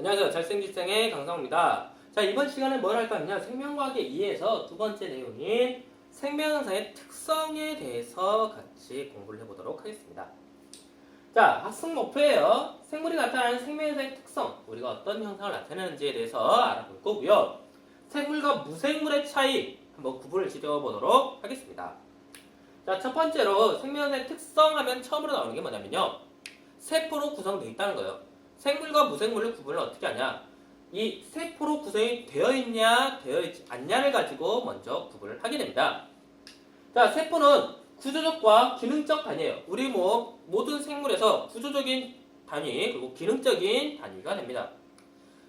안녕하세요. 잘생기생의 강상우입니다. 자, 이번 시간에 뭘 할까 하냐? 생명과학의 2에서 두 번째 내용인 생명현상의 특성에 대해서 같이 공부를 해보도록 하겠습니다. 자, 학습 목표예요. 생물이 나타나는 생명현상의 특성, 우리가 어떤 현상을 나타내는지에 대해서 알아볼 거고요. 생물과 무생물의 차이, 한번 구분을 지어보도록 하겠습니다. 자, 첫 번째로 생명현상의 특성 하면 처음으로 나오는 게 뭐냐면요. 세포로 구성되어 있다는 거예요. 생물과 무생물을 구분을 어떻게 하냐? 이 세포로 구성이 되어 있냐, 되어 있지 않냐를 가지고 먼저 구분을 하게 됩니다. 자, 세포는 구조적과 기능적 단위예요. 우리 뭐 모든 생물에서 구조적인 단위 그리고 기능적인 단위가 됩니다.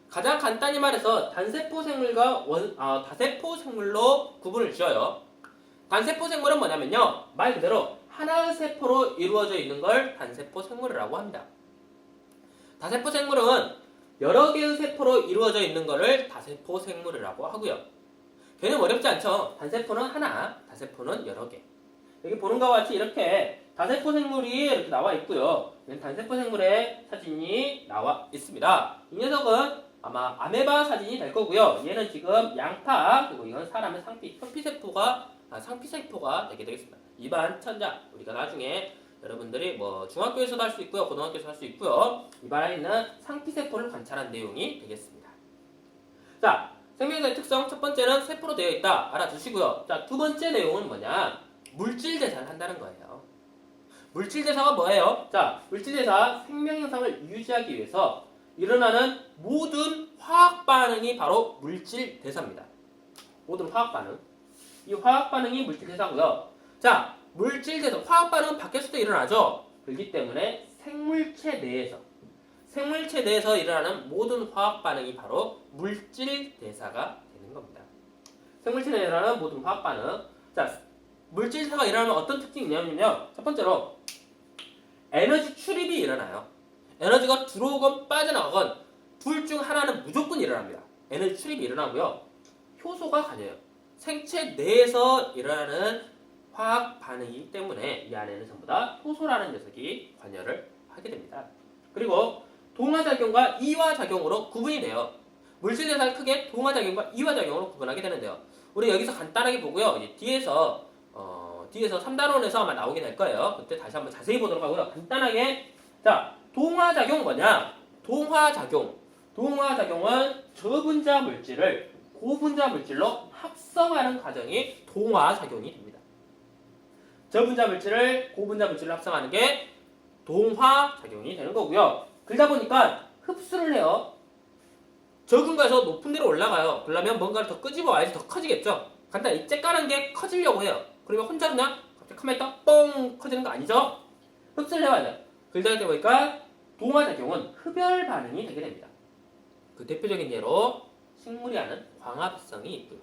가장 간단히 말해서 단세포 생물과 원, 아, 다세포 생물로 구분을 지어요. 단세포 생물은 뭐냐면요. 말 그대로 하나의 세포로 이루어져 있는 걸 단세포 생물이라고 합니다. 다세포 생물은 여러 개의 세포로 이루어져 있는 것을 다세포 생물이라고 하고요. 개념 어렵지 않죠? 단세포는 하나, 다세포는 여러 개. 여기 보는 것과 같이 이렇게 다세포 생물이 이렇게 나와 있고요. 단세포 생물의 사진이 나와 있습니다. 이 녀석은 아마 아메바 사진이 될 거고요. 얘는 지금 양파, 그리고 이건 사람의 상피, 현피세포가, 아, 상피세포가 되게 되겠습니다. 입안 천장, 우리가 나중에 여러분들이 뭐 중학교에서도 할 수 있고요, 고등학교에서 할 수 있고요. 입안에 있는 상피세포를 관찰한 내용이 되겠습니다. 자, 생명의 특성 첫 번째는 세포로 되어 있다. 알아두시고요. 자, 두 번째 내용은 뭐냐? 물질 대사를 한다는 거예요. 물질 대사가 뭐예요? 자, 물질 대사 생명 현상을 유지하기 위해서 일어나는 모든 화학 반응이 바로 물질 대사입니다. 모든 화학 반응. 이 화학 반응이 물질 대사고요. 자, 물질 대사, 화학 반응은 밖에서도 일어나죠. 그렇기 때문에 생물체 내에서 생물체 내에서 일어나는 모든 화학 반응이 바로 물질 대사가 되는 겁니다. 생물체 내에 일어나는 모든 화학 반응. 자, 물질 대사가 일어나면 어떤 특징이 있냐면요. 첫 번째로 에너지 출입이 일어나요. 에너지가 들어오건 빠져나가건 둘 중 하나는 무조건 일어납니다. 에너지 출입이 일어나고요. 효소가 가려요. 생체 내에서 일어나는 화학 반응이기 때문에 이 안에는 전부 다 효소라는 녀석이 관여를 하게 됩니다. 그리고 동화작용과 이화작용으로 구분이 돼요. 물질 대사를 크게 동화작용과 이화작용으로 구분하게 되는데요. 우리 여기서 간단하게 보고요. 뒤에서 어, 뒤에서 3단원에서 아마 나오게 될 거예요. 그때 다시 한번 자세히 보도록 하고요. 간단하게 자 동화작용 뭐냐? 동화작용. 동화작용은 저분자 물질을 고분자 물질로 합성하는 과정이 동화작용이 됩니다. 저분자 물질을 고분자 물질로 합성하는 게 동화 작용이 되는 거고요. 그러다 보니까 흡수를 해요. 적은 거에서 높은 데로 올라가요. 그러려면 뭔가를 더 끄집어 와야지 더 커지겠죠. 간단히 쬐까는 게 커지려고 해요. 그러면 혼자 그냥 갑자기 가만히 있다 뻥 커지는 거 아니죠? 흡수를 해와야 돼요. 그러다 보니까 동화 작용은 흡열 반응이 되게 됩니다. 그 대표적인 예로 식물이 하는 광합성이 있고요.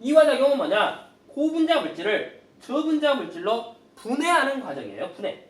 이화 작용은 뭐냐? 고분자 물질을 저분자 물질로 분해하는 과정이에요. 분해.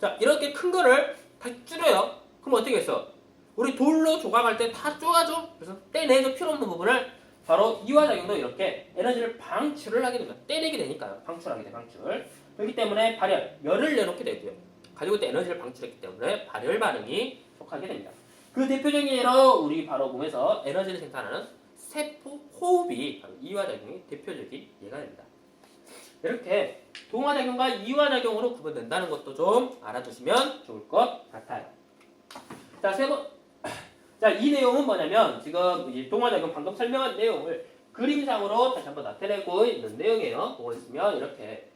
자, 이렇게 큰 거를 다 줄여요. 그럼 어떻게 했어? 우리 돌로 조각할 때 다 쪼가죠? 그래서 떼내서 필요 없는 부분을 바로 이화작용도 이렇게 에너지를 방출을 하게 됩니다. 떼내게 되니까요. 방출하게 돼, 방출. 그렇기 때문에 발열, 열을 내놓게 되고요. 가지고 있던 에너지를 방출했기 때문에 발열 반응이 속하게 됩니다. 그 대표적인 예로 우리 바로 몸에서 에너지를 생산하는 세포 호흡이 바로 이화작용의 대표적인 예가 됩니다. 이렇게 동화작용과 이화작용으로 구분된다는 것도 좀 알아두시면 좋을 것 같아요. 자, 세 번. 자, 이 내용은 뭐냐면 지금 이 동화작용 방금 설명한 내용을 그림상으로 다시 한번 나타내고 있는 내용이에요. 보고 있으면 이렇게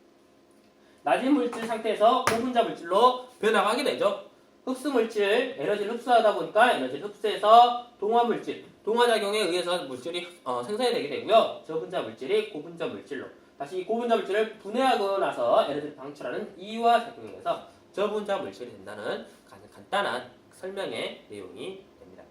낮은 물질 상태에서 고분자 물질로 변화하게 되죠. 흡수 물질, 에너지를 흡수하다 보니까 에너지를 흡수해서 동화 물질, 동화작용에 의해서 물질이 어, 생성이 되게 되고요. 저분자 물질이 고분자 물질로 다시 이 고분자 물질을 분해하고 나서 에너지를 방출하는 이화작용에 의해서 저분자 물질이 된다는 간단한 설명의 내용이 됩니다.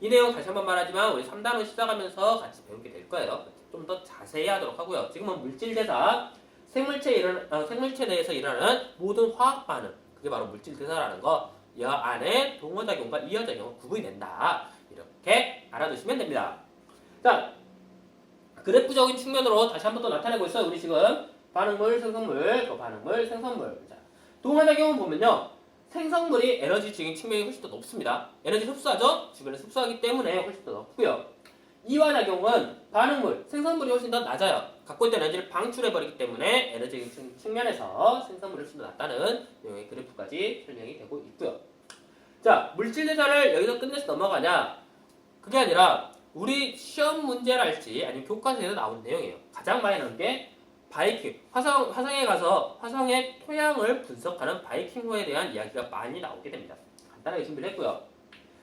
이 내용 다시 한번 말하지만 우리 3단원 시작하면서 같이 배우게 될 거예요. 좀 더 자세히 하도록 하고요. 지금은 물질 대사, 생물체 일어나, 어, 생물체 내에서 일어나는 모든 화학 반응, 그게 바로 물질 대사라는 거. 이 안에 동화작용과 이화작용은 구분이 된다. 이렇게 알아두시면 됩니다. 자, 그래프적인 측면으로 다시 한 번 더 나타내고 있어요. 우리 지금 반응물, 생성물, 그 반응물, 생성물. 자, 동화작용은 보면요. 생성물이 에너지적인 측면이 훨씬 더 높습니다. 에너지 흡수하죠? 주변에 흡수하기 때문에 훨씬 더 높고요. 이화작용은 반응물, 생성물이 훨씬 더 낮아요. 갖고 있던 에너지를 방출해버리기 때문에 에너지적인 측- 측면에서 생성물이 훨씬 더 낮다는 내용의 그래프까지 설명이 되고 있고요. 자, 물질 대사를 여기서 끝내서 넘어가냐? 그게 아니라 우리 시험 문제랄지 아니면 교과서에서 나온 내용이에요. 가장 많이 나온 게 바이킹, 화성, 화성에 가서 화성의 토양을 분석하는 바이킹호에 대한 이야기가 많이 나오게 됩니다. 간단하게 준비를 했고요.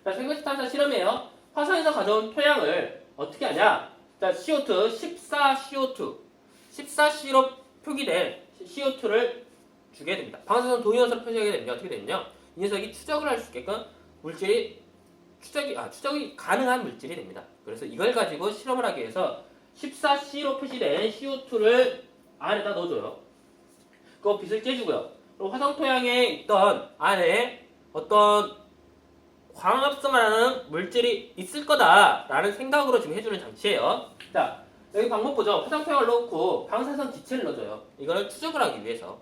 자, 생명체 탐사 실험이에요. 화성에서 가져온 토양을 어떻게 하냐? 자, CO2, 14CO2, 14C로 표기된 CO2를 주게 됩니다. 방사선 동위원소로 표시하게 되면 어떻게 되냐면 이 녀석이 추적을 할 수 있게끔 물질이 추적이 아 추적이 가능한 물질이 됩니다. 그래서 이걸 가지고 실험을 하기 위해서 14C로 표시된 CO2를 안에다 넣어줘요. 그 빛을 쬐주고요. 그리고 화성 토양에 있던 안에 어떤 광합성이라는 물질이 있을 거다라는 생각으로 지금 해주는 장치예요. 자 여기 방법 보죠. 화성 토양을 넣고 방사선 기체를 넣어줘요. 이거를 추적을 하기 위해서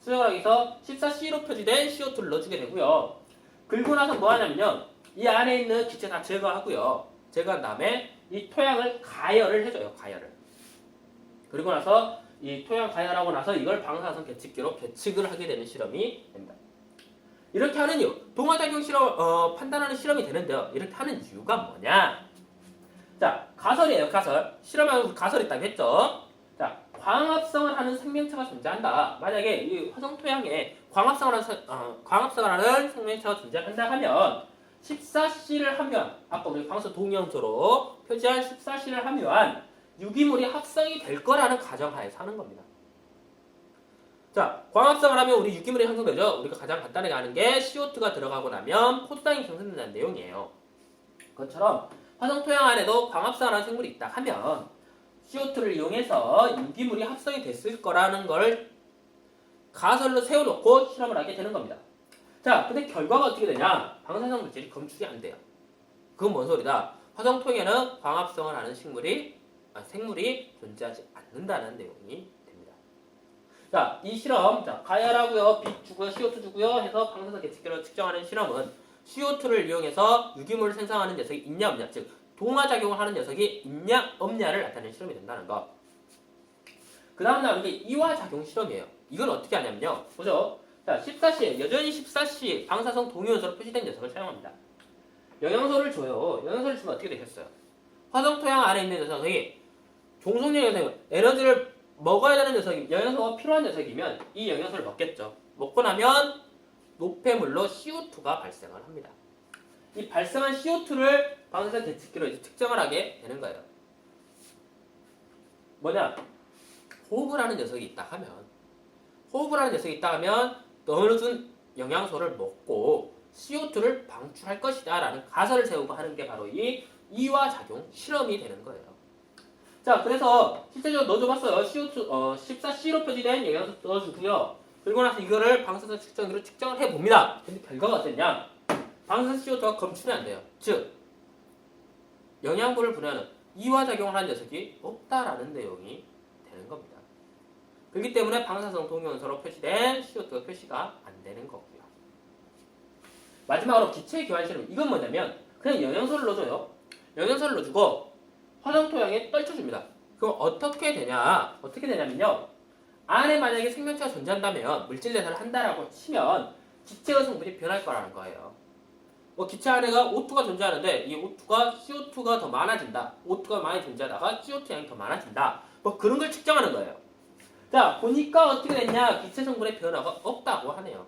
추적을 하기 위해서 14C로 표시된 CO2를 넣어주게 되고요. 긁고 나서 뭐 하냐면요. 이 안에 있는 기체 다 제거하고요. 제거한 다음에 이 토양을 가열을 해줘요. 가열을. 그리고 나서 이 토양 가열하고 나서 이걸 방사선 계측기로 계측을 하게 되는 실험이 됩니다. 이렇게 하는 이유, 동화작용 실험 어, 판단하는 실험이 되는데요. 이렇게 하는 이유가 뭐냐? 자, 가설이에요. 가설. 실험하면 가설 있다고 했죠. 자, 광합성을 하는 생명체가 존재한다. 만약에 이 화성 토양에 광합성을 하는, 세- 어, 광합성을 하는 생명체가 존재한다 하면 14C를 하면 아까 우리 광수 동위원소로 표시한 14C를 하면 유기물이 합성이 될 거라는 가정하에서 하는 겁니다. 자, 광합성을 하면 우리 유기물이 형성되죠. 우리가 가장 간단하게 아는 게 CO2가 들어가고 나면 포도당이 형성된다는 내용이에요. 그것처럼 화성 토양 안에도 광합성하는 생물이 있다 하면 CO2를 이용해서 유기물이 합성이 됐을 거라는 걸 가설로 세워놓고 실험을 하게 되는 겁니다. 자, 근데 결과가 어떻게 되냐? 방사성 물질이 검출이 안 돼요. 그건 뭔 소리다? 화성 토양에는 광합성을 하는 식물이 아, 생물이 존재하지 않는다는 내용이 됩니다. 자, 이 실험, 자, 가열하고요, 빛 주고요, CO2 주고요 해서 방사선 계측기로 측정하는 실험은 CO2를 이용해서 유기물을 생성하는 녀석이 있냐 없냐, 즉 동화작용을 하는 녀석이 있냐 없냐를 나타내는 실험이 된다는 거. 그 다음 나오는 게 이화작용 실험이에요. 이건 어떻게 하냐면요. 보죠. 자, 14C, 여전히 14C 방사성 동위원소로 표시된 녀석을 사용합니다. 영양소를 줘요. 영양소를 주면 어떻게 되겠어요? 화성 토양 안에 있는 녀석이 종속력 녀석, 에너지를 먹어야 되는 녀석이, 영양소가 필요한 녀석이면 이 영양소를 먹겠죠. 먹고 나면 노폐물로 CO2가 발생을 합니다. 이 발생한 CO2를 방사선 계측기로 이제 측정을 하게 되는 거예요. 뭐냐? 호흡을 하는 녀석이 있다 하면 호흡을 하는 녀석이 있다 하면 넣어준 영양소를 먹고 CO2를 방출할 것이다 라는 가설을 세우고 하는 게 바로 이 이화작용 실험이 되는 거예요. 자, 그래서 실제적으로 넣어줘봤어요. CO2, 어, 14C로 표시된 영양소 넣어주고요. 그리고 나서 이거를 방사선 측정기로 측정을 해봅니다. 근데 결과가 어땠냐? 방사선 CO2가 검출이 안 돼요. 즉, 영양분을 분해하는 이화작용을 하는 녀석이 없다라는 내용이 되는 겁니다. 그렇기 때문에 방사성 동위원소로 표시된 CO2가 표시가 안 되는 거고요. 마지막으로 기체 교환 실험. 이건 뭐냐면 그냥 영양소를 넣어줘요. 영양소를 넣어주고 화성 토양에 떨쳐줍니다. 그럼 어떻게 되냐? 어떻게 되냐면요. 안에 만약에 생명체가 존재한다면 물질 대사를 한다라고 치면 기체의 성분이 변할 거라는 거예요. 뭐 기체 안에가 O2가 존재하는데 이 O2가 CO2가 더 많아진다. O2가 많이 존재하다가 CO2 양이 더 많아진다. 뭐 그런 걸 측정하는 거예요. 자, 보니까 어떻게 됐냐? 기체 성분의 변화가 없다고 하네요.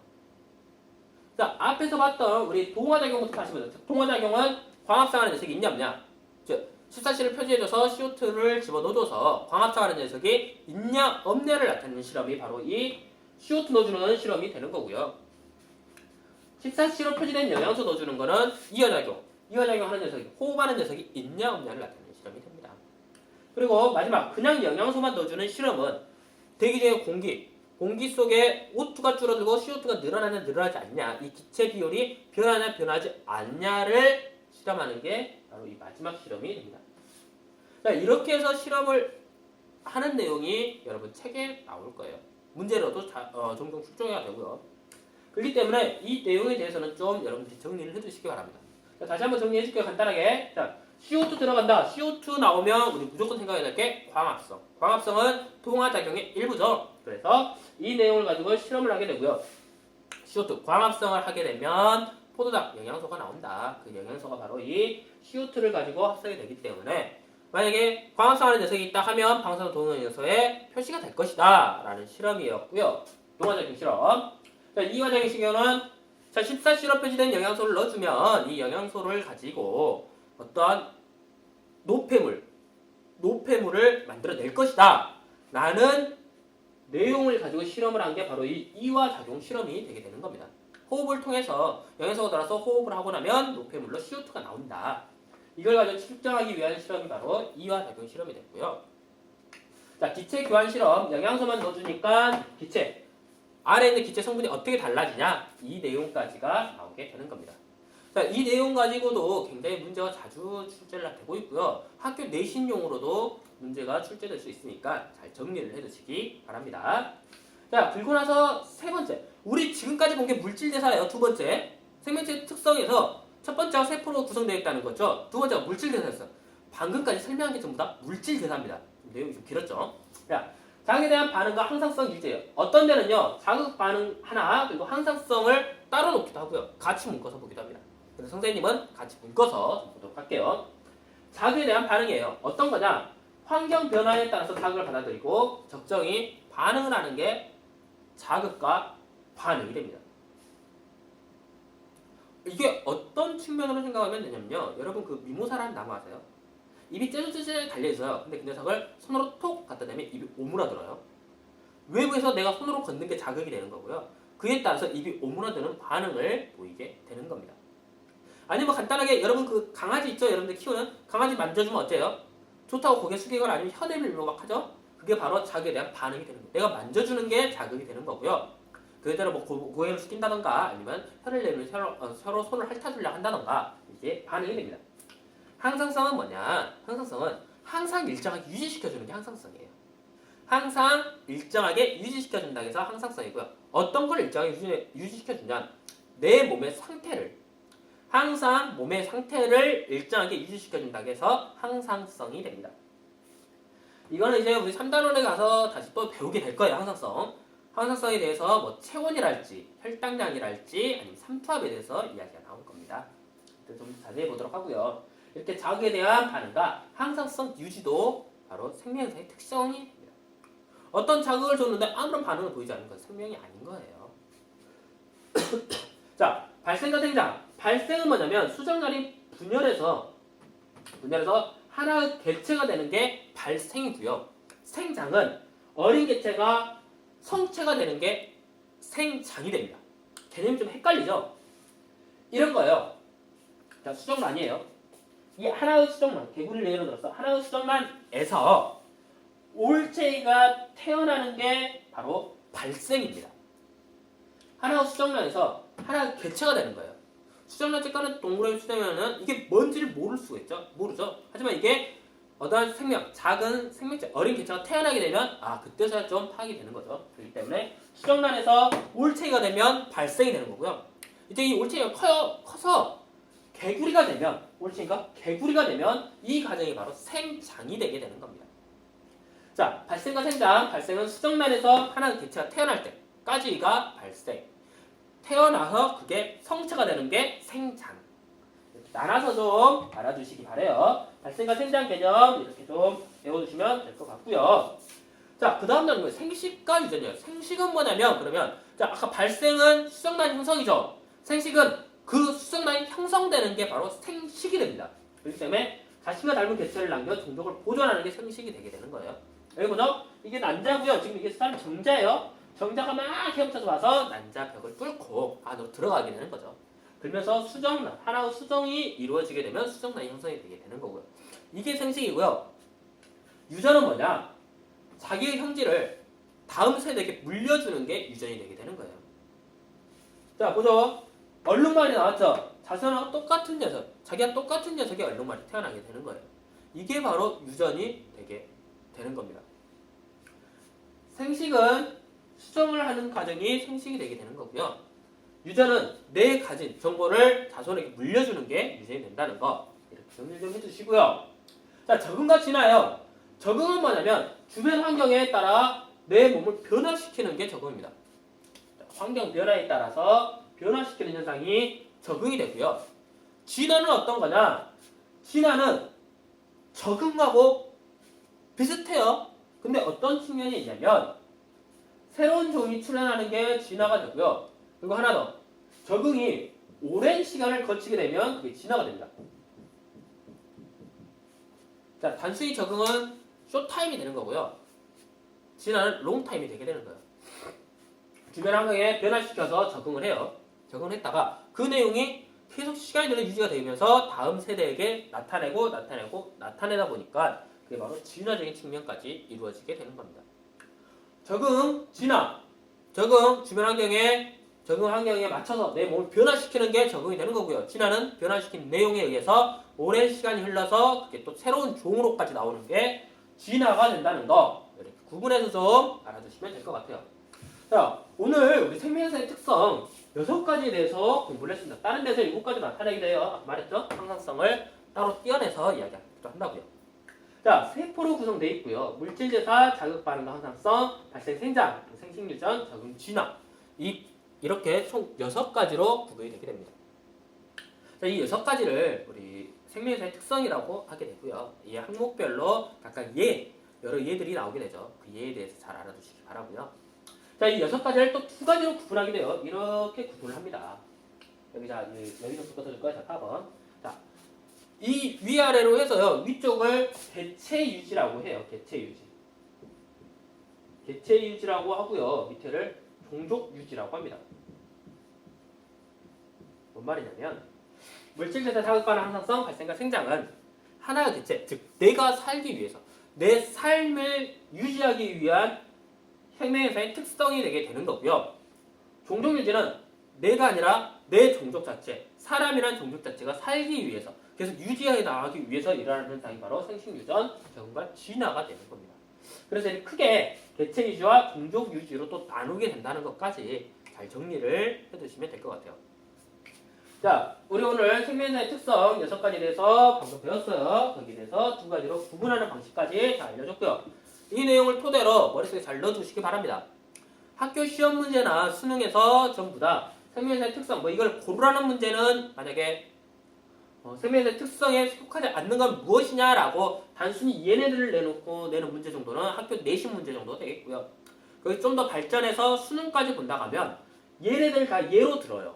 자, 앞에서 봤던 우리 동화작용부터 다시 보죠. 동화작용은 광합성하는 녀석이 있냐 없냐? 즉, 14C를 표시해줘서 CO2를 집어넣어줘서 광합성하는 녀석이 있냐 없냐를 나타내는 실험이 바로 이 CO2 넣어주는 실험이 되는 거고요. 14C로 표시된 영양소 넣어주는 거는 이화작용, 이화작용 하는 녀석이, 호흡하는 녀석이 있냐 없냐를 나타내는 실험이 됩니다. 그리고 마지막, 그냥 영양소만 넣어주는 실험은 대기 중의 공기, 공기 속에 O2가 줄어들고 CO2가 늘어나냐 늘어나지 않냐, 이 기체 비율이 변하냐 변하지 않냐를 실험하는 게 바로 이 마지막 실험이 됩니다. 자, 이렇게 해서 실험을 하는 내용이 여러분 책에 나올 거예요. 문제로도 자, 어, 종종 출제가 되고요. 그렇기 때문에 이 내용에 대해서는 좀 여러분들이 정리를 해두시기 바랍니다. 자, 다시 한번 정리해 줄게요. 간단하게. 자, CO2 들어간다. CO2 나오면 우리 무조건 생각해야 될 게 광합성. 광합성은 동화작용의 일부죠. 그래서 이 내용을 가지고 실험을 하게 되고요. CO2 광합성을 하게 되면 포도당 영양소가 나온다. 그 영양소가 바로 이 CO2를 가지고 합성이 되기 때문에 만약에 광합성하는 녀석이 있다 하면 방사선 동원 요소에 표시가 될 것이다. 라는 실험이었고요. 동화작용 실험. 자, 이 화작용 시경은 자, 14시로 표시된 영양소를 넣어주면 이 영양소를 가지고 어떠한 노폐물, 노폐물을 만들어낼 것이다. 라는 내용을 가지고 실험을 한 게 바로 이 이화작용 실험이 되게 되는 겁니다. 호흡을 통해서 영양소가 들어서 호흡을 하고 나면 노폐물로 CO2가 나온다. 이걸 가지고 측정하기 위한 실험이 바로 이화작용 실험이 됐고요. 자, 기체 교환 실험, 영양소만 넣어주니까 기체, 아래에 있는 기체 성분이 어떻게 달라지냐 이 내용까지가 나오게 되는 겁니다. 자, 이 내용 가지고도 굉장히 문제가 자주 출제가 되고 있고요. 학교 내신용으로도 문제가 출제될 수 있으니까 잘 정리를 해두시기 바랍니다. 자, 그리고 나서 세 번째, 우리 지금까지 본 게 물질 대사예요. 두 번째, 생명체 특성에서 첫 번째가 세포로 구성되어 있다는 거죠. 두 번째가 물질 대사였어. 방금까지 설명한 게 전부 다 물질 대사입니다. 내용이 좀 길었죠. 자, 자극에 대한 반응과 항상성 일제예요. 어떤 데는요, 자극 반응 하나 그리고 항상성을 따로 놓기도 하고요. 같이 묶어서 보기도 합니다. 그래서 선생님은 같이 묶어서 보도록 할게요. 자극에 대한 반응이에요. 어떤 거냐? 환경 변화에 따라서 자극을 받아들이고 적정히 반응을 하는 게 자극과 반응이 됩니다. 이게 어떤 측면으로 생각하면 되냐면요. 여러분 그 미모사라는 나무 아세요? 입이 째질째질 달려있어요. 근데 그 녀석을 손으로 톡 갖다 대면 입이 오므라들어요. 외부에서 내가 손으로 걷는 게 자극이 되는 거고요. 그에 따라서 입이 오므라드는 반응을 보이게 되는 겁니다. 아니면 간단하게 여러분 그 강아지 있죠? 여러분들 키우는 강아지 만져주면 어때요? 좋다고 고개 숙이거나 아니면 혀를 밀고 막 하죠? 그게 바로 자극에 대한 반응이 되는 거예요. 내가 만져주는 게 자극이 되는 거고요. 그대로 뭐 고, 고개를 숙인다던가 아니면 혀를 내면 서로, 어, 서로 손을 핥아주려 한다던가 이게 반응이 됩니다. 항상성은 뭐냐? 항상성은 항상 일정하게 유지시켜주는 게 항상성이에요. 항상 일정하게 유지시켜준다고 해서 항상성이고요. 어떤 걸 일정하게 유지, 유지시켜주냐? 내 몸의 상태를 항상 몸의 상태를 일정하게 유지시켜준다고 해서 항상성이 됩니다. 이거는 이제 우리 3단원에 가서 다시 또 배우게 될 거예요, 항상성. 항상성에 대해서 뭐 체온이랄지, 혈당량이랄지, 아니면 삼투압에 대해서 이야기가 나올 겁니다. 좀 자세히 보도록 하고요. 이렇게 자극에 대한 반응과 항상성 유지도 바로 생명의 특성이 됩니다. 어떤 자극을 줬는데 아무런 반응을 보이지 않는 건 생명이 아닌 거예요. 자, 발생과 생장. 발생은 뭐냐면 수정날이 분열해서 분열해서 하나의 개체가 되는 게 발생이고요. 생장은 어린 개체가 성체가 되는 게 생장이 됩니다. 개념이 좀 헷갈리죠? 이런 거예요. 자, 수정란이에요. 이 하나의 수정란, 개구리를 예로 들어서 하나의 수정란에서 올체가 태어나는 게 바로 발생입니다. 하나의 수정란에서 하나의 개체가 되는 거예요. 수정란 색깔은 동그라미 수정란은 이게 뭔지를 모를 수가 있죠. 모르죠. 하지만 이게 어떠한 생명, 작은 생명체, 어린 개체가 태어나게 되면 아 그때서야 좀 파악이 되는 거죠. 그렇기 때문에 수정란에서 올체가 되면 발생이 되는 거고요. 이제 이 올체가 커요, 커서 개구리가 되면 올체가 개구리가 되면 이 과정이 바로 생장이 되게 되는 겁니다. 자, 발생과 생장, 발생은 수정란에서 하나의 개체가 태어날 때까지가 발생. 태어나서 그게 성체가 되는 게 생장. 나눠서 좀 알아두시기 바래요. 발생과 생장 개념 이렇게 좀 외워두시면 될 것 같고요. 자, 그 다음 단계는 생식과 유전이에요. 생식은 뭐냐면 그러면 자, 아까 발생은 수정란 형성이죠. 생식은 그 수정란이 형성되는 게 바로 생식이 됩니다. 그렇기 때문에 자신과 닮은 개체를 남겨 종족을 보존하는 게 생식이 되게 되는 거예요. 여기 보죠? 이게 난자고요. 지금 이게 사람 정자예요. 정자가 막 헤엄쳐서 와서 난자 벽을 뚫고 안으로 들어가게 되는 거죠. 그러면서 수정란, 하나의 수정이 이루어지게 되면 수정란이 형성이 되게 되는 거고요. 이게 생식이고요. 유전은 뭐냐? 자기의 형질을 다음 세대에게 물려주는 게 유전이 되게 되는 거예요. 자, 보죠. 얼룩말이 나왔죠. 자선하고 똑같은 녀석, 자기와 똑같은 녀석이 얼룩말이 태어나게 되는 거예요. 이게 바로 유전이 되게 되는 겁니다. 생식은 수정을 하는 과정이 생식이 되게 되는 거고요. 유전은 내 가진 정보를 자손에게 물려주는 게 유전이 된다는 거 이렇게 정리 좀 해주시고요. 자 적응과 진화요. 적응은 뭐냐면 주변 환경에 따라 내 몸을 변화시키는 게 적응입니다. 자, 환경 변화에 따라서 변화시키는 현상이 적응이 되고요. 진화는 어떤 거냐? 진화는 적응하고 비슷해요. 근데 어떤 측면이 있냐면 새로운 종이 출현하는 게 진화가 되고요. 그리고 하나 더 적응이 오랜 시간을 거치게 되면 그게 진화가 됩니다. 자 단순히 적응은 쇼타임이 되는 거고요. 진화는 롱타임이 되게 되는 거예요. 주변 환경에 변화시켜서 적응을 해요. 적응을 했다가 그 내용이 계속 시간이 들어 유지가 되면서 다음 세대에게 나타내고 나타내고 나타내다 보니까 그게 바로 진화적인 측면까지 이루어지게 되는 겁니다. 적응, 진화. 적응, 주변 환경에 적응 환경에 맞춰서 내 몸을 변화시키는 게 적응이 되는 거고요. 진화는 변화시킨 내용에 의해서 오랜 시간이 흘러서 그게 또 새로운 종으로까지 나오는 게 진화가 된다는 거 이렇게 구분해서 좀 알아두시면 될 것 같아요. 자, 오늘 우리 생명사의 특성 여섯 가지에 대해서 공부를 했습니다. 다른 데서 일곱 가지 나타내게 돼요. 말했죠? 항상성을 따로 떼어내서 이야기하기도 한다고요. 자, 세포로 구성되어 있고요. 물질대사, 자극 반응과 항상성, 발생 생장, 생식 유전, 적응 진화. 이 이렇게 총 여섯 가지로 구분이 되게 됩니다. 자, 이 여섯 가지를 우리 생명사의 특성이라고 하게 되고요. 이 항목별로 각각 예, 여러 예들이 나오게 되죠. 그 예에 대해서 잘 알아두시기 바라고요. 자, 이 여섯 가지를 또 두 가지로 구분하게 돼요. 이렇게 구분을 합니다. 여기 자, 이- 여기서부터 거야. 자, 4번. 자, 이 위아래로 해서요. 위쪽을 개체 유지라고 해요. 개체 유지. 개체 유지라고 하고요. 밑에를 종족 유지라고 합니다. 뭔 말이냐면 물질 대사 자극 반응 항상성 발생과 생장은 하나의 개체, 즉 내가 살기 위해서 내 삶을 유지하기 위한 생명에서의 특성이 되게 되는 거고요. 종족 유지는 내가 아니라 내 종족 자체, 사람이란 종족 자체가 살기 위해서 계속 유지해 나가기 위해서 일어나는 현상이 바로 생식 유전, 적응과 진화가 되는 겁니다. 그래서 크게 개체 유지와 종족 유지로 또 나누게 된다는 것까지 잘 정리를 해두시면 될 것 같아요. 자, 우리 오늘 생명사의 특성 여섯 가지에 대해서 방금 배웠어요. 거기에 대해서 두 가지로 구분하는 방식까지 다 알려줬고요. 이 내용을 토대로 머릿속에 잘 넣어두시기 바랍니다. 학교 시험 문제나 수능에서 전부 다 생명사의 특성, 뭐 이걸 고르라는 문제는 만약에 어, 생명사의 특성에 속하지 않는 건 무엇이냐라고 단순히 얘네들을 내놓고 내는 문제 정도는 학교 내신 문제 정도 되겠고요. 거기 좀더 발전해서 수능까지 본다 하면 얘네들 다 예로 들어요.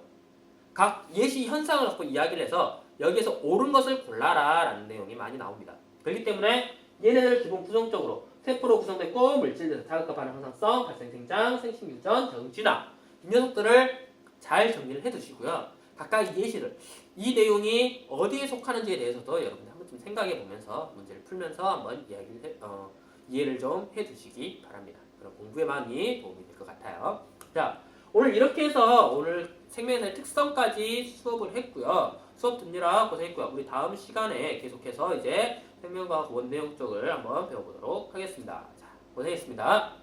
각 예시 현상을 갖고 이야기를 해서 여기에서 옳은 것을 골라라 라는 내용이 많이 나옵니다. 그렇기 때문에 얘네들 기본 구성적으로 세포로 구성됐고 물질에서 자극과 반응 항상성, 발생 생장, 생식 유전, 적응 진화 이 녀석들을 잘 정리를 해두시고요. 각각 예시를 이 내용이 어디에 속하는지에 대해서도 여러분들 한번 좀 생각해 보면서 문제를 풀면서 한번 이야기를 해- 어, 이해를 좀 해두시기 바랍니다. 그럼 공부에 많이 도움이 될 것 같아요. 자 오늘 이렇게 해서 오늘 생명의 특성까지 수업을 했고요. 수업 듣느라 고생했고요. 우리 다음 시간에 계속해서 이제 생명과학 원내용 쪽을 한번 배워보도록 하겠습니다. 자, 고생했습니다.